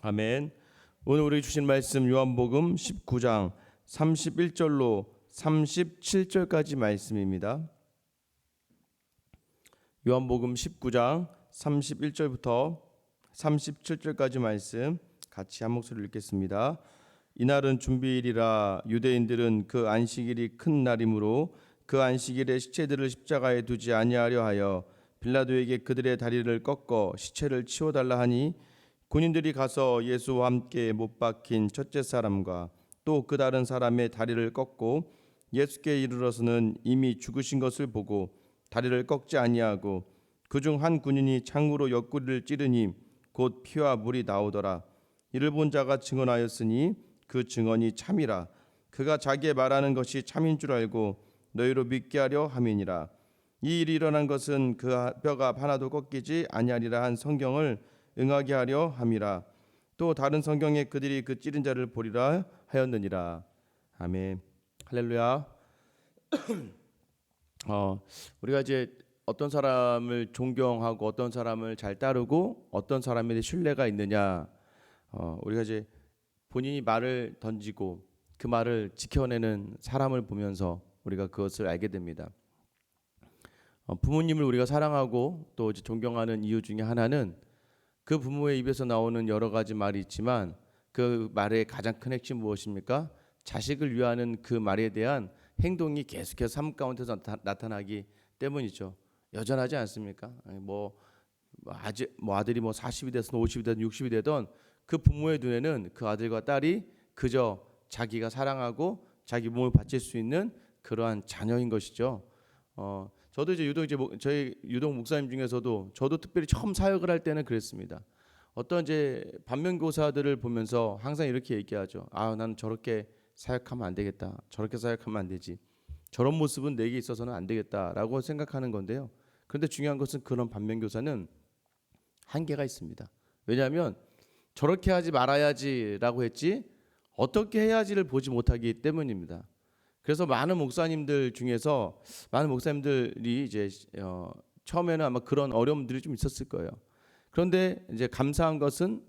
아멘. 오늘 우리 주신 말씀 요한복음 19장 31절로 37절까지 말씀입니다. 요한복음 19장 31절부터 37절까지 말씀 같이 한 목소리로 읽겠습니다. 이날은 준비일이라 유대인들은 그 안식일이 큰 날이므로 그 안식일에 시체들을 십자가에 두지 아니하려 하여 빌라도에게 그들의 다리를 꺾어 시체를 치워 달라 하니 군인들이 가서 예수와 함께 못 박힌 첫째 사람과 또 그 다른 사람의 다리를 꺾고 예수께 이르러서는 이미 죽으신 것을 보고 다리를 꺾지 아니하고 그중 한 군인이 창으로 옆구리를 찌르니 곧 피와 물이 나오더라. 이를 본 자가 증언하였으니 그 증언이 참이라. 그가 자기의 말하는 것이 참인 줄 알고 너희로 믿게 하려 함이니라. 이 일이 일어난 것은 그 뼈가 하나도 꺾이지 아니하리라 한 성경을 응하게 하려 함이라. 또 다른 성경에 그들이 그 찌른 자를 보리라 하였느니라. 아멘. 할렐루야. 어 우리가 이제 어떤 사람을 존경하고 어떤 사람을 잘 따르고 어떤 사람에 대해 신뢰가 있느냐. 어 우리가 이제 본인이 말을 던지고 그 말을 지켜내는 사람을 보면서 우리가 그것을 알게 됩니다. 어, 부모님을 우리가 사랑하고 또 이제 존경하는 이유 중에 하나는 그 부모의 입에서 나오는 여러 가지 말이 있지만 그 말의 가장 큰 핵심 무엇입니까? 자식을 위하는 그 말에 대한 행동이 계속해서 삶 가운데서 나타, 나기 때문이죠. 여전하지 않습니까? 뭐, 뭐 아지, 뭐 아들이 뭐 40이 됐든 50이 됐든 60이 되든 그 부모의 눈에는 그 아들과 딸이 그저 자기가 사랑하고 자기 몸을 바칠 수 있는 그러한 자녀인 것이죠. 어, 저도 이제 유독 이제 목- 저희 유독 목사님 중에서도 저도 특별히 처음 사역을 할 때는 그랬습니다. 어떤 이제 반면교사들을 보면서 항상 이렇게 얘기하죠. 아, 나는 저렇게 사역하면 안 되겠다. 저렇게 사역하면 안 되지. 저런 모습은 내게 있어서는 안 되겠다라고 생각하는 건데요. 그런데 중요한 것은 그런 반면교사는 한계가 있습니다. 왜냐하면 저렇게 하지 말아야지라고 했지 어떻게 해야지를 보지 못하기 때문입니다. 그래서 많은 목사님들 중에서 많은 목사님들이 이제 어, 처음에는 아마 그런 어려움들이 좀 있었을 거예요. 그런데 이제 감사한 것은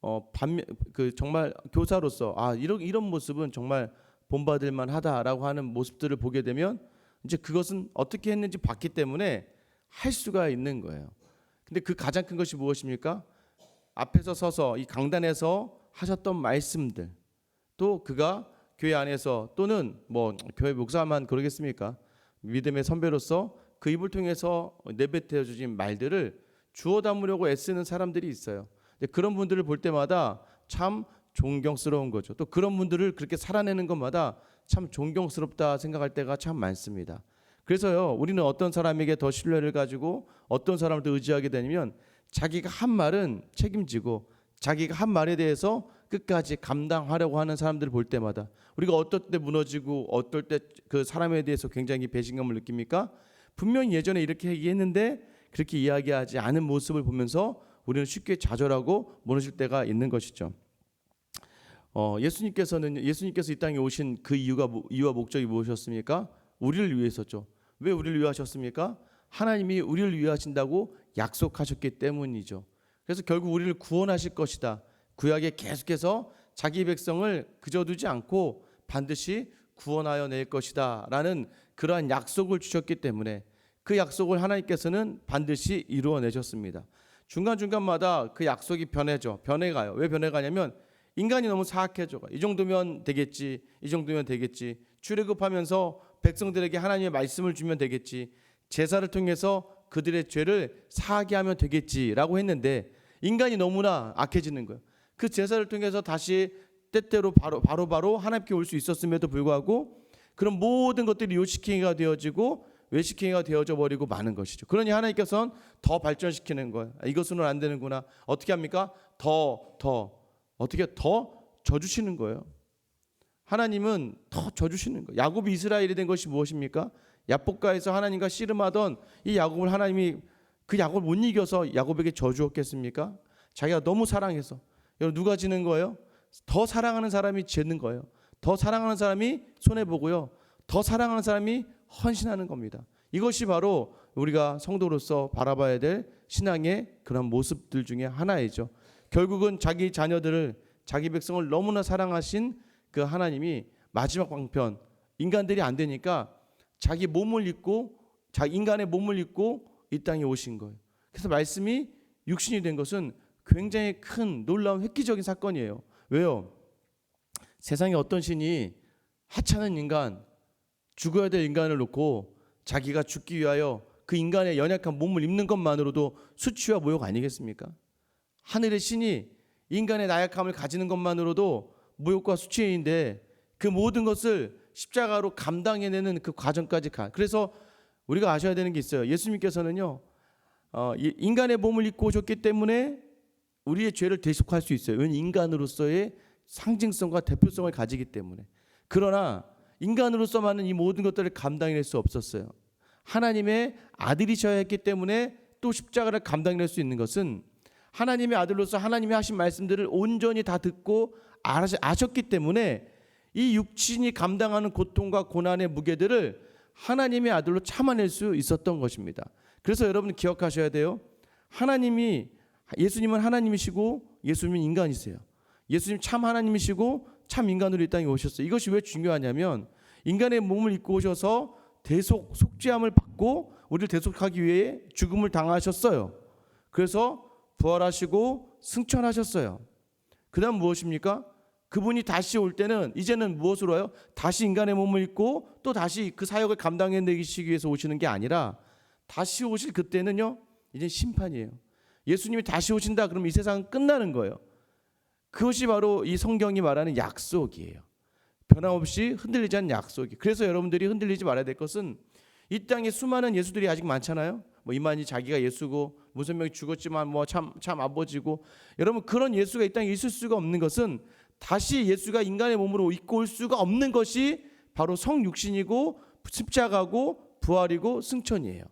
어, 반면 그 정말 교사로서 아 이런 이런 모습은 정말 본받을 만하다라고 하는 모습들을 보게 되면 이제 그것은 어떻게 했는지 봤기 때문에 할 수가 있는 거예요. 근데 그 가장 큰 것이 무엇입니까? 앞에서 서서 이 강단에서 하셨던 말씀들 또 그가 교회 안에서 또는 뭐 교회 목사만 그러겠습니까? 믿음의 선배로서 그 입을 통해서 내뱉어 주신 말들을 주워 담으려고 애쓰는 사람들이 있어요. 그런 분들을 볼 때마다 참 존경스러운 거죠. 또 그런 분들을 그렇게 살아내는 것마다 참 존경스럽다 생각할 때가 참 많습니다. 그래서요, 우리는 어떤 사람에게 더 신뢰를 가지고 어떤 사람을 더 의지하게 되면 자기가 한 말은 책임지고 자기가 한 말에 대해서 끝까지 감당하려고 하는 사람들을 볼 때마다 우리가 어떨 때 무너지고 어떨 때 그 사람에 대해서 굉장히 배신감을 느낍니까? 분명히 예전에 이렇게 얘기했는데 그렇게 이야기하지 않은 모습을 보면서 우리는 쉽게 좌절하고 무너질 때가 있는 것이죠. 어, 예수님께서는 예수님께서 이 땅에 오신 그 이유가 뭐- 이유와 목적이 무엇이었습니까? 우리를 위해서죠. 왜 우리를 위하셨습니까? 하나님이 우리를 위하신다고 약속하셨기 때문이죠. 그래서 결국 우리를 구원하실 것이다. 구약에 계속해서 자기 백성을 그저 두지 않고 반드시 구원하여 낼 것이다 라는 그러한 약속을 주셨기 때문에 그 약속을 하나님께서는 반드시 이루어 내셨습니다. 중간 중간마다 그 약속이 변해져 변해가요. 왜 변해가냐면 인간이 너무 사악해져. 이 정도면 되겠지. 이 정도면 되겠지. 출애굽하면서 백성들에게 하나님의 말씀을 주면 되겠지. 제사를 통해서 그들의 죄를 사하게 하면 되겠지라고 했는데 인간이 너무나 악해지는 거예요. 그 제사를 통해서 다시 때때로 바로 바로 바로 하나님께 올 수 있었음에도 불구하고 그런 모든 것들이 요시킹이가 되어지고 외시킹이가 되어져 버리고 마는 것이죠. 그러니 하나님께서는 더 발전시키는 거예요. 아, 이것으로는 안 되는구나. 어떻게 합니까? 더 더 어떻게 더 져주시는 거예요. 하나님은 더 져주시는 거예요. 야곱이 이스라엘이 된 것이 무엇입니까? 야복가에서 하나님과 씨름하던 이 야곱을 하나님이 그 야곱을 못 이겨서 야곱에게 저주었겠습니까? 자기가 너무 사랑해서 여러분 누가 지는 거예요? 더 사랑하는 사람이 지는 거예요. 더 사랑하는 사람이 손해 보고요. 더 사랑하는 사람이 헌신하는 겁니다. 이것이 바로 우리가 성도로서 바라봐야 될 신앙의 그런 모습들 중에 하나이죠. 결국은 자기 자녀들을 자기 백성을 너무나 사랑하신 그 하나님이 마지막 방편 인간들이 안 되니까 자기 몸을 입고 자 인간의 몸을 입고 이 땅에 오신 거예요. 그래서 말씀이 육신이 된 것은 굉장히 큰 놀라운 획기적인 사건이에요. 왜요? 세상에 어떤 신이 하찮은 인간, 죽어야 될 인간을 놓고 자기가 죽기 위하여 그 인간의 연약한 몸을 입는 것만으로도 수치와 모욕 아니겠습니까? 하늘의 신이 인간의 나약함을 가지는 것만으로도 모욕과 수치인데 그 모든 것을 십자가로 감당해내는 그 과정까지 가. 그래서 우리가 아셔야 되는 게 있어요. 예수님께서는요, 어, 이- 인간의 몸을 입고 오셨기 때문에 우리의 죄를 대속할 수 있어요. 왜냐하면 인간으로서의 상징성과 대표성을 가지기 때문에. 그러나 인간으로서만은 이 모든 것들을 감당해낼 수 없었어요. 하나님의 아들이셔야 했기 때문에 또 십자가를 감당해낼 수 있는 것은 하나님의 아들로서 하나님이 하신 말씀들을 온전히 다 듣고 아셨기 때문에 이 육신이 감당하는 고통과 고난의 무게들을 하나님의 아들로 참아낼 수 있었던 것입니다. 그래서 여러분 기억하셔야 돼요. 하나님이 예수님은 하나님이시고 예수님은 인간이세요. 예수님 참 하나님이시고 참 인간으로 이 땅에 오셨어요. 이것이 왜 중요하냐면 인간의 몸을 입고 오셔서 대속 속죄함을 받고 우리를 대속하기 위해 죽음을 당하셨어요. 그래서 부활하시고 승천하셨어요. 그다음 무엇입니까? 그분이 다시 올 때는 이제는 무엇으로 와요? 다시 인간의 몸을 입고 또 다시 그 사역을 감당해내시기 위해서 오시는 게 아니라 다시 오실 그때는요 이제 심판이에요. 예수님이 다시 오신다 그러면 이 세상은 끝나는 거예요. 그것이 바로 이 성경이 말하는 약속이에요. 변함없이 흔들리지 않는 약속이. 그래서 여러분들이 흔들리지 말아야 될 것은 이 땅에 수많은 예수들이 아직 많잖아요. 뭐 이만희 자기가 예수고 무슨 명이 죽었지만 뭐 참 참 아버지고 여러분 그런 예수가 이 땅에 있을 수가 없는 것은 다시 예수가 인간의 몸으로 입고 올 수가 없는 것이 바로 성육신이고 십자가고 부활이고 승천이에요.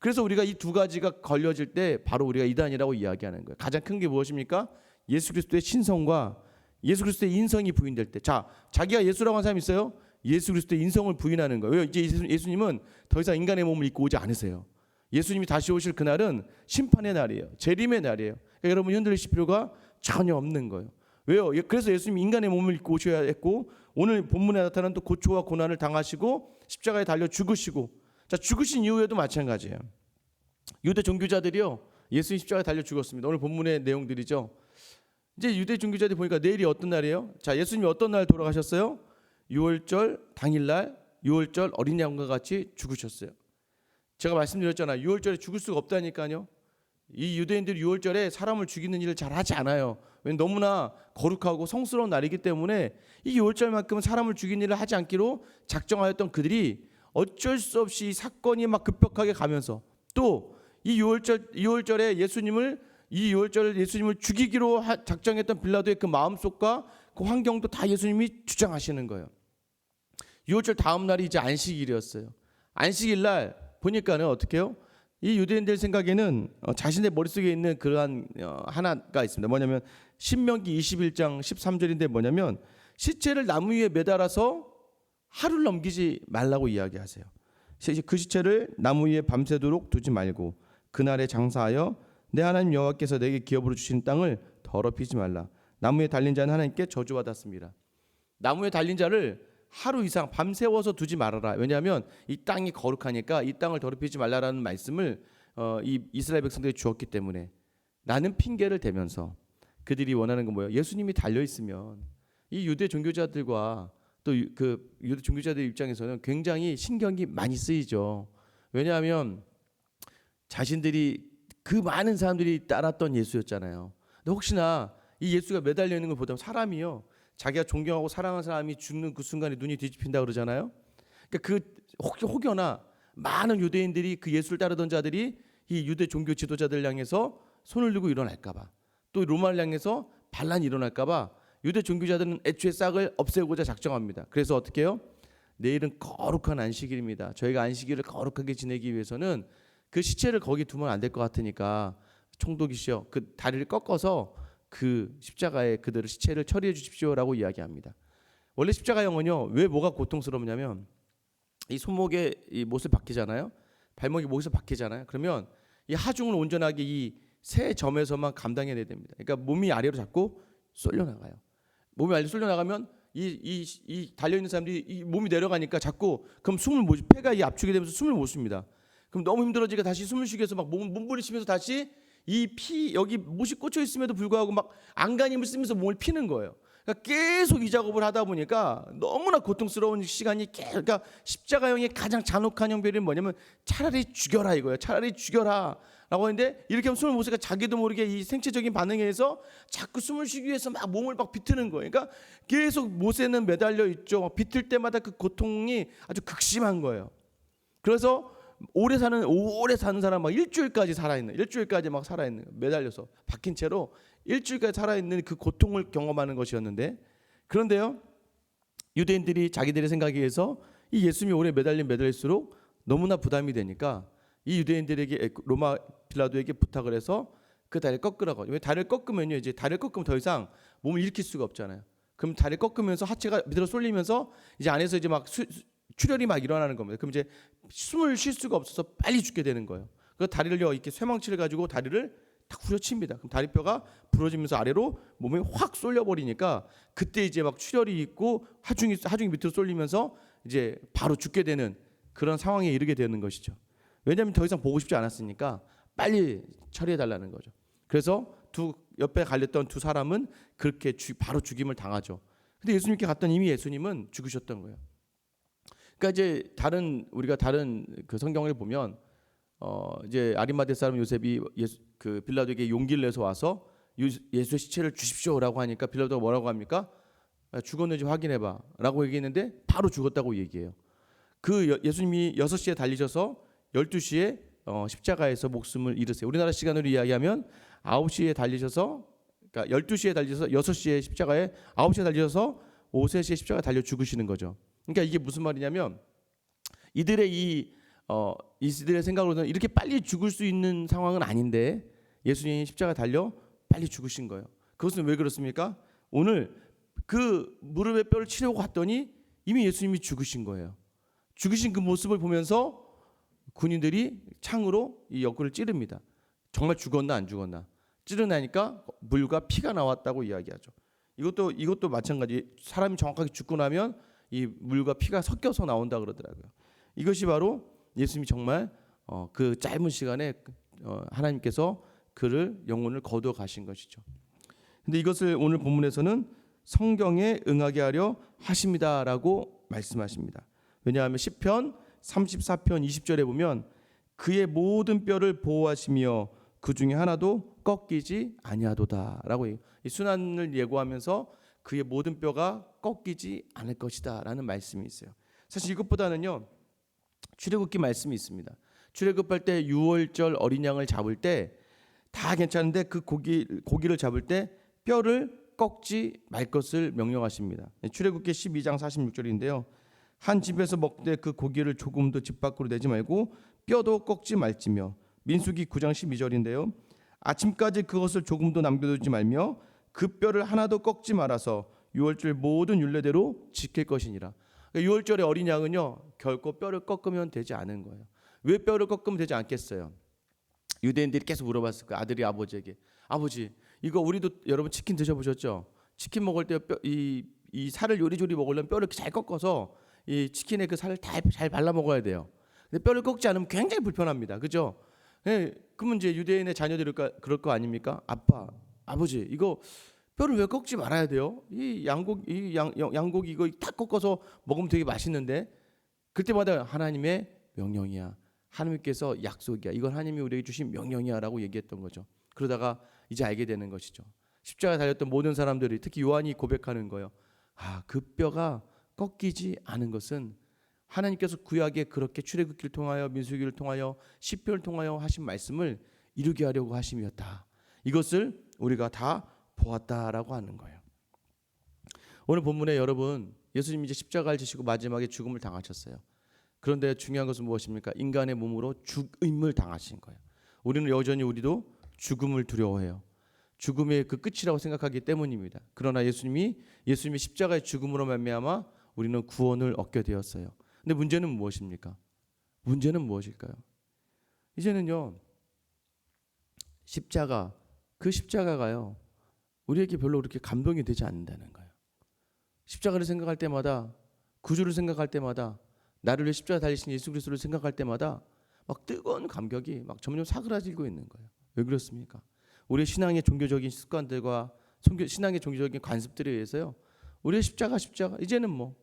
그래서 우리가 이 두 가지가 걸려질 때 바로 우리가 이단이라고 이야기하는 거예요. 가장 큰 게 무엇입니까? 예수 그리스도의 신성과 예수 그리스도의 인성이 부인될 때. 자, 자기가 예수라고 하는 사람이 있어요? 예수 그리스도의 인성을 부인하는 거예요. 왜? 이제 예수- 예수 님은 더 이상 인간의 몸을 입고 오지 않으세요. 예수님이 다시 오실 그날은 심판의 날이에요. 재림의 날이에요. 그러니까 여러분 흔들리실 필요가 전혀 없는 거예요. 왜요? 예, 그래서 예수님이 인간의 몸을 입고 오셔야 했고 오늘 본문에 나타난 또 고초와 고난을 당하시고 십자가에 달려 죽으시고 자 죽으신 이후에도 마찬가지예요. 유대 종교자들이요 예수님 십자가에 달려 죽었습니다. 오늘 본문의 내용들이죠. 이제 유대 종교자들 보니까 내일이 어떤 날이에요? 자 예수님이 어떤 날 돌아가셨어요? 6월절 당일날 6월절 어린 양과 같이 죽으셨어요. 제가 말씀드렸잖아요. 6월절에 죽을 수가 없다니까요. 이 유대인들이 6월절에 사람을 죽이는 일을 잘 하지 않아요. 왜 너무나 거룩하고 성스러운 날이기 때문에 이 6월절만큼은 사람을 죽이는 일을 하지 않기로 작정하였던 그들이 어쩔 수 없이 이 사건이 막 급격하게 가면서 또이 6월절 6월절에 예수님을 이 6월절 예수님을 죽이기로 하- 작정했던 빌라도의 그 마음속과 그 환경도 다 예수님이 주장하시는 거예요. 6월절 다음 날이 이제 안식일이었어요. 안식일 날 보니까는 어떻게 해요? 이 유대인들 생각에는 어, 자신의 머릿속에 있는 그러한 어, 하나가 있습니다. 뭐냐면 신명기 21장 13절인데 뭐냐면 시체를 나무 위에 매달아서 하루를 넘기지 말라고 이야기하세요. 시- 그 시체를 나무 위에 밤새도록 두지 말고 그날에 장사하여 내 하나님 여호와께서 내게 기업으로 주신 땅을 더럽히지 말라. 나무에 달린 자는 하나님께 저주받았습니다. 나무에 달린 자를 하루 이상 밤새워서 두지 말아라. 왜냐하면 이 땅이 거룩하니까 이 땅을 더럽히지 말라라는 말씀을 어, 이 이스라엘 백성들이 주었기 때문에 라는 핑계를 대면서 그들이 원하는 건 뭐예요? 예수님이 달려 있으면 이 유대 종교자들과 또 그 유대 종교자들 입장에서는 굉장히 신경이 많이 쓰이죠. 왜냐하면 자신들이 그 많은 사람들이 따랐던 예수였잖아요. 근데 혹시나 이 예수가 매달려 있는 걸 보다 사람이요. 자기가 존경하고 사랑하는 사람이 죽는 그 순간에 눈이 뒤집힌다 그러잖아요. 그러니까 그 혹, 혹여나 많은 유대인들이 그 예수를 따르던 자들이 이 유대 종교 지도자들 향해서 손을 들고 일어날까봐 또 로마를 향해서 반란이 일어날까봐 유대 종교자들은 애초에 싹을 없애고자 작정합니다. 그래서 어떻게 해요? 내일은 거룩한 안식일입니다. 저희가 안식일을 거룩하게 지내기 위해서는 그 시체를 거기 두면 안 될 것 같으니까 총독이시여 그 다리를 꺾어서 그 십자가에 그들의 시체를 처리해 주십시오라고 이야기합니다. 원래 십자가 영은요 왜 뭐가 고통스럽냐면 이 손목에 이 못을 박히잖아요. 발목이 못을 박히잖아요. 그러면 이 하중을 온전하게 이 세 점에서만 감당해야 됩니다. 그러니까 몸이 아래로 자꾸 쏠려 나가요. 몸이 아래로 쏠려 나가면 이 이 이 달려 있는 사람들이 이 몸이 내려가니까 자꾸 그럼 숨을 못 폐가 이 압축이 되면서 숨을 못 쉽니다. 그럼 너무 힘들어지니까 다시 숨을 쉬기 위해서 막 몸, 몸부림치면서 다시 이 피 여기 못이 꽂혀 있음에도 불구하고 막 안간힘을 쓰면서 몸을 피는 거예요. 그러니까 계속 이 작업을 하다 보니까 너무나 고통스러운 시간이 계 그러니까 십자가형의 가장 잔혹한 형별이 뭐냐면 차라리 죽여라 이거예요. 차라리 죽여라. 라고 했는데 이렇게 하면 숨을 못 쉬니까 자기도 모르게 이 생체적인 반응에 의해서 자꾸 숨을 쉬기 위해서 막 몸을 막 비트는 거예요. 그러니까 계속 못에는 매달려 있죠. 비틀 때마다 그 고통이 아주 극심한 거예요. 그래서 오래 사는 오래 사는 사람 막 일주일까지 살아 있는 일주일까지 막 살아 있는 매달려서 박힌 채로 일주일까지 살아 있는 그 고통을 경험하는 것이었는데 그런데요 유대인들이 자기들의 생각에 의해서 이 예수님이 오래 매달린 매달릴수록 너무나 부담이 되니까 이 유대인들에게 로마 빌라도에게 부탁을 해서 그 다리를 꺾으라고 왜 다리를 꺾으면요 이제 다리를 꺾으면 더 이상 몸을 일으킬 수가 없잖아요 그럼 다리를 꺾으면서 하체가 밑으로 쏠리면서 이제 안에서 이제 막 수, 출혈이 막 일어나는 겁니다. 그럼 이제 숨을 쉴 수가 없어서 빨리 죽게 되는 거예요. 그 다리를요 이렇게 쇠망치를 가지고 다리를 탁 후려칩니다. 그럼 다리뼈가 부러지면서 아래로 몸에 확 쏠려 버리니까 그때 이제 막 출혈이 있고 하중이 하중이 밑으로 쏠리면서 이제 바로 죽게 되는 그런 상황에 이르게 되는 것이죠. 왜냐하면 더 이상 보고 싶지 않았으니까 빨리 처리해 달라는 거죠. 그래서 두 옆에 갈렸던 두 사람은 그렇게 주, 바로 죽임을 당하죠. 근데 예수님께 갔던 이미 예수님은 죽으셨던 거예요. 그러니까 이제 다른 우리가 다른 그 성경을 보면 어 이제 아리마대 사람 요셉이 예수 그 빌라도에게 용기를 내서 와서 예수의 시체를 주십시오라고 하니까 빌라도가 뭐라고 합니까? 아, 죽었는지 확인해봐라고 얘기했는데 바로 죽었다고 얘기해요. 그 예수님이 6시에 달리셔서 12시에 어 십자가에서 목숨을 잃으세요. 우리나라 시간으로 이야기하면 9시에 달리셔서 그러니까 12시에 달리셔서 6시에 십자가에 9시에 달리셔서 오후 3시에 십자가 달려 죽으시는 거죠. 그러니까 이게 무슨 말이냐면 이들의 이 어, 이들의 생각으로는 이렇게 빨리 죽을 수 있는 상황은 아닌데 예수님이 십자가 달려 빨리 죽으신 거예요. 그것은 왜 그렇습니까? 오늘 그 무릎에 뼈를 치려고 갔더니 이미 예수님이 죽으신 거예요. 죽으신 그 모습을 보면서 군인들이 창으로 이 옆구리를 찌릅니다. 정말 죽었나 안 죽었나 찌르나니까 물과 피가 나왔다고 이야기하죠. 이것도 이것도 마찬가지. 사람이 정확하게 죽고 나면 이 물과 피가 섞여서 나온다 그러더라고요. 이것이 바로 예수님이 정말 어, 그 짧은 시간에 어, 하나님께서 그를 영혼을 거두어 가신 것이죠. 근데 이것을 오늘 본문에서는 성경에 응하게 하려 하십니다라고 말씀하십니다. 왜냐하면 시편 34편 20절에 보면 그의 모든 뼈를 보호하시며 그 중에 하나도 꺾이지 아니하도다라고 이 순환을 예고하면서 그의 모든 뼈가 꺾이지 않을 것이다라는 말씀이 있어요. 사실 이것보다는요. 출애굽기 말씀이 있습니다. 출애굽할 때 유월절 어린 양을 잡을 때 다 괜찮은데 그 고기 고기를 잡을 때 뼈를 꺾지 말 것을 명령하십니다. 출애굽기 12장 46절인데요. 한 집에서 먹되 그 고기를 조금도 집 밖으로 내지 말고 뼈도 꺾지 말지며 민수기 9장 12절인데요. 아침까지 그것을 조금도 남겨두지 말며 그 뼈를 하나도 꺾지 말아서 유월절 모든 율례대로 지킬 것이니라. 그러니까 유월절에 어린 양은요 결코 뼈를 꺾으면 되지 않은 거예요. 왜 뼈를 꺾으면 되지 않겠어요? 유대인들이 계속 물어봤을 거예요. 아들이 아버지에게 아버지 이거 우리도 여러분 치킨 드셔보셨죠? 치킨 먹을 때이이 살을 요리조리 먹으려면 뼈를 잘 꺾어서 이 치킨에 그 살을 다 잘 발라 먹어야 돼요. 근데 뼈를 꺾지 않으면 굉장히 불편합니다. 그죠? 예, 그러면 이제 유대인의 자녀들이 그럴 거 아닙니까? 아빠, 아버지, 이거 뼈를 왜 꺾지 말아야 돼요? 이 양고 이 양, 양고기 이거 다 꺾어서 먹으면 되게 맛있는데 그때마다 하나님의 명령이야. 하나님께서 약속이야. 이건 하나님이 우리에게 주신 명령이야라고 얘기했던 거죠. 그러다가 이제 알게 되는 것이죠. 십자가 달렸던 모든 사람들이 특히 요한이 고백하는 거예요. 아, 그 뼈가 꺾이지 않은 것은 하나님께서 구약에 그렇게 출애굽기를 통하여 민수기를 통하여 시편을 통하여 하신 말씀을 이루게 하려고 하심이었다. 이것을 우리가 다 보았다라고 하는 거예요. 오늘 본문에 여러분 예수님이 이제 십자가를 지시고 마지막에 죽음을 당하셨어요. 그런데 중요한 것은 무엇입니까? 인간의 몸으로 죽임을 당하신 거예요. 우리는 여전히 우리도 죽음을 두려워해요. 죽음의 그 끝이라고 생각하기 때문입니다. 그러나 예수님이 예수님이 십자가의 죽음으로 말미암아 우리는 구원을 얻게 되었어요. 근데 문제는 무엇입니까? 문제는 무엇일까요? 이제는요. 십자가 그 십자가가요 우리에게 별로 그렇게 감동이 되지 않는다는 거예요. 십자가를 생각할 때마다 구주를 생각할 때마다 나를 위해 십자가 달리신 예수 그리스도를 생각할 때마다 막 뜨거운 감격이 막 점점 사그라지고 있는 거예요. 왜 그렇습니까? 우리의 신앙의 종교적인 습관들과 신앙의 종교적인 관습들에 의해서요. 우리의 십자가 십자가 이제는 뭐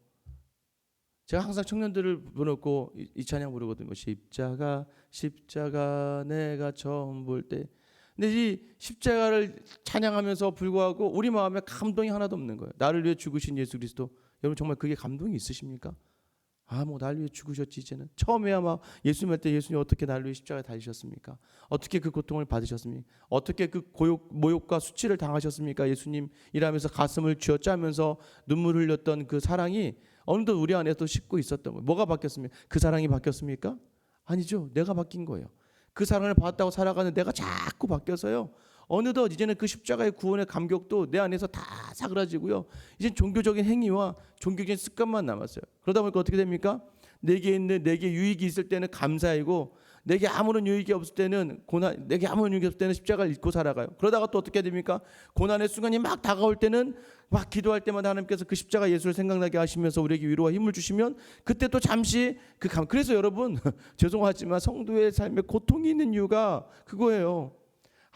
제가 항상 청년들을 불러놓고 이, 이 찬양 부르거든요. 십자가 십자가 내가 처음 볼 때. 근데 이 십자가를 찬양하면서 불구하고 우리 마음에 감동이 하나도 없는 거예요. 나를 위해 죽으신 예수 그리스도. 여러분 정말 그게 감동이 있으십니까? 아, 뭐 나를 위해 죽으셨지 이제는. 처음에야 막 예수님 할 때 예수님 어떻게 나를 위해 십자가에 달리셨습니까? 어떻게 그 고통을 받으셨습니까? 어떻게 그 고욕, 모욕과 수치를 당하셨습니까? 예수님 이라면서 가슴을 쥐어 짜면서 눈물 흘렸던 그 사랑이 어느덧 우리 안에 또 싣고 있었던 거예요. 뭐가 바뀌었습니까? 그 사랑이 바뀌었습니까? 아니죠. 내가 바뀐 거예요. 그 사랑을 받았다고 살아가는 내가 자꾸 바뀌어서요. 어느덧 이제는 그 십자가의 구원의 감격도 내 안에서 다 사그라지고요. 이제 종교적인 행위와 종교적인 습관만 남았어요. 그러다 보니까 어떻게 됩니까? 내게 있는 내게 유익이 있을 때는 감사이고 내게 아무런 유익이 없을 때는 고난 내게 아무런 유익이 없을 때는 십자가를 잊고 살아가요. 그러다가 또 어떻게 됩니까? 고난의 순간이 막 다가올 때는 막 기도할 때마다 하나님께서 그 십자가 예수를 생각나게 하시면서 우리에게 위로와 힘을 주시면 그때 또 잠시 그 감. 그래서 여러분 죄송하지만 성도의 삶에 고통이 있는 이유가 그거예요.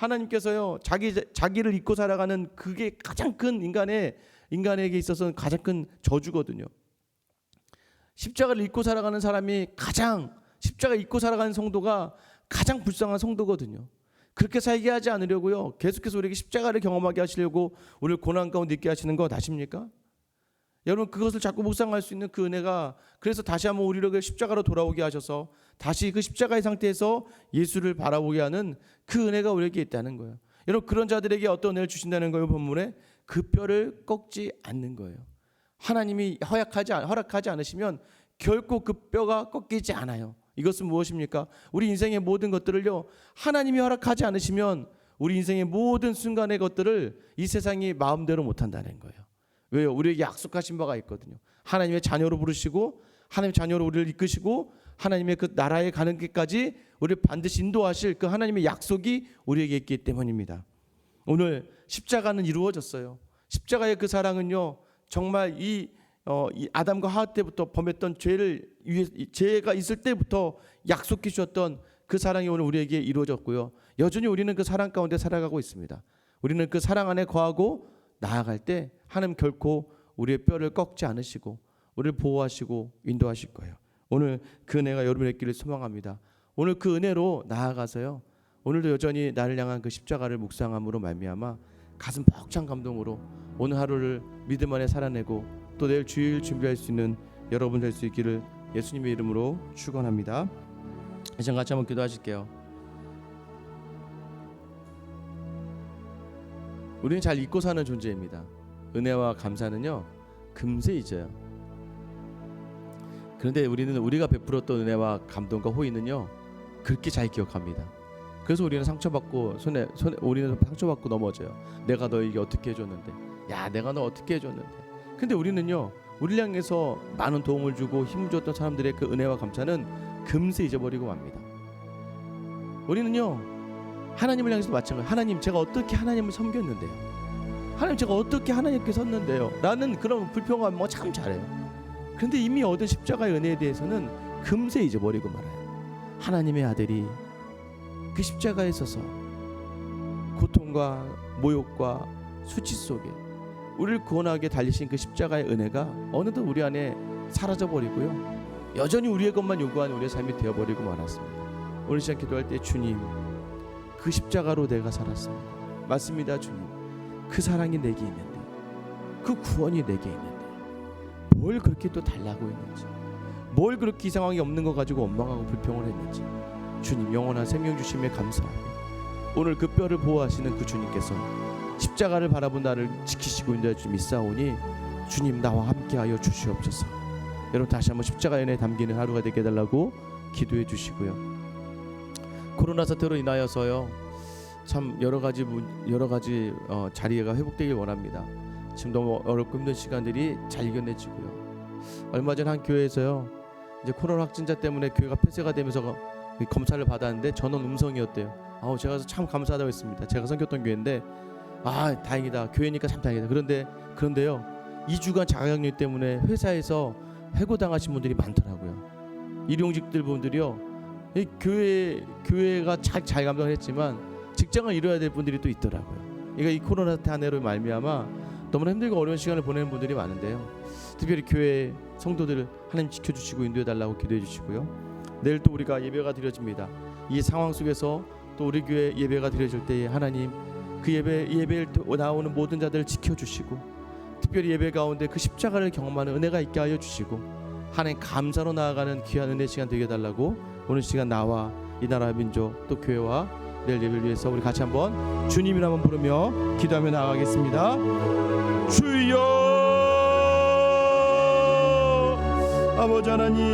하나님께서요 자기 자기를 잊고 살아가는 그게 가장 큰 인간의 인간에게 있어서는 가장 큰 저주거든요. 십자가를 잊고 살아가는 사람이 가장 십자가 잊고 살아가는 성도가 가장 불쌍한 성도거든요. 그렇게 살게 하지 않으려고요. 계속해서 우리에게 십자가를 경험하게 하시려고 우리를 고난 가운데 있게 하시는 거 아십니까? 여러분 그것을 자꾸 묵상할 수 있는 그 은혜가 그래서 다시 한번 우리를 십자가로 돌아오게 하셔서 다시 그 십자가의 상태에서 예수를 바라보게 하는 그 은혜가 우리에게 있다는 거예요. 여러분 그런 자들에게 어떤 은혜를 주신다는 거예요 본문에 그 뼈를 꺾지 않는 거예요. 하나님이 허락하지 허락하지 않으시면 결코 그 뼈가 꺾이지 않아요. 이것은 무엇입니까? 우리 인생의 모든 것들을요 하나님이 허락하지 않으시면 우리 인생의 모든 순간의 것들을 이 세상이 마음대로 못한다는 거예요. 왜요? 우리에게 약속하신 바가 있거든요. 하나님의 자녀로 부르시고 하나님의 자녀로 우리를 이끄시고 하나님의 그 나라에 가는 길까지 우리를 반드시 인도하실 그 하나님의 약속이 우리에게 있기 때문입니다. 오늘 십자가는 이루어졌어요. 십자가의 그 사랑은요 정말 이, 어, 이 아담과 하와 때부터 범했던 죄를 위해 죄가 있을 때부터 약속해 주셨던 그 사랑이 오늘 우리에게 이루어졌고요. 여전히 우리는 그 사랑 가운데 살아가고 있습니다. 우리는 그 사랑 안에 거하고 나아갈 때 하나님 결코 우리의 뼈를 꺾지 않으시고 우리를 보호하시고 인도하실 거예요. 오늘 그 은혜가 여러분의 길을 소망합니다. 오늘 그 은혜로 나아가서요. 오늘도 여전히 나를 향한 그 십자가를 묵상함으로 말미암아 가슴 벅찬 감동으로 오늘 하루를 믿음 안에 살아내고 또 내일 주일 준비할 수 있는 여러분 될 수 있기를 예수님의 이름으로 축원합니다. 이제 같이 한번 기도하실게요. 우리는 잘 잊고 사는 존재입니다. 은혜와 감사는요 금세 잊어요. 그런데 우리는 우리가 베풀었던 은혜와 감동과 호의는요 그렇게 잘 기억합니다. 그래서 우리는 상처받고 손에 손에 우리는 상처받고 넘어져요. 내가 너에게 어떻게 해줬는데, 야 내가 너 어떻게 해줬는데. 근데 우리는요 우리를 향해서 많은 도움을 주고 힘을 줬던 사람들의 그 은혜와 감사는 금세 잊어버리고 맙니다. 우리는요 하나님을 향해서 마찬가지. 하나님 제가 어떻게 하나님을 섬겼는데요. 하나님 제가 어떻게 하나님께 섰는데요. 라는 그런 불평함 뭐참 잘해요. 그런데 이미 얻은 십자가의 은혜에 대해서는 금세 잊어버리고 말아요. 하나님의 아들이 그 십자가에 서서 고통과 모욕과 수치 속에 우리를 구원하게 달리신 그 십자가의 은혜가 어느덧 우리 안에 사라져 버리고요. 여전히 우리의 것만 요구하는 우리의 삶이 되어 버리고 말았습니다. 오늘 시간 기도할 때 주님 그 십자가로 내가 살았습니다. 맞습니다, 주님. 그 사랑이 내게 있는데 그 구원이 내게 있는데 뭘 그렇게 또 달라고 했는지 뭘 그렇게 이 상황이 없는 거 가지고 원망하고 불평을 했는지 주님 영원한 생명 주심에 감사하며 오늘 그 뼈를 보호하시는 그 주님께서 십자가를 바라본 나를 지키시고 인도해 주님 믿사오니 주님 나와 함께하여 주시옵소서. 여러분 다시 한번 십자가 연에 담기는 하루가 되게 해달라고 기도해 주시고요. 코로나 사태로 인하여서요 참 여러 가지 문- 여러 가지 어, 자리가 회복되길 원합니다 지금 너무 어렵고 힘든 시간들이 잘 이겨내지고요 얼마 전 한 교회에서요 이제 코로나 확진자 때문에 교회가 폐쇄가 되면서 이 검사를 받았는데 전원 음성이었대요. 아우 제가 참 감사하다고 했습니다. 제가 섬겼던 교회인데 아 다행이다 교회니까 참 다행이다. 그런데 그런데요 2주간 자가격리 때문에 회사에서 해고 당하신 분들이 많더라고요. 일용직들 분들이요 이 교회 교회가 잘, 잘 감당을 했지만 직장을 잃어야 될 분들이 또 있더라고요. 그러니까 이 코로나 탄해로 말미암아 너무나 힘들고 어려운 시간을 보내는 분들이 많은데요. 특별히 교회 성도들을 하나님 지켜주시고 인도해 달라고 기도해 주시고요. 내일 또 우리가 예배가 드려집니다. 이 상황 속에서 또 우리 교회 예배가 드려질 때에 하나님 그 예배 예배를 나오는 모든 자들을 지켜주시고 특별히 예배 가운데 그 십자가를 경험하는 은혜가 있게 하여 주시고 하나님 감사로 나아가는 귀한 은혜 시간 되게 해달라고 오늘 시간 나와 이 나라 민족 또 교회와 내일 예배를 위해서 우리 같이 한번 주님이라 한번 부르며 기도하며 나아가겠습니다. 주여 아버지 하나님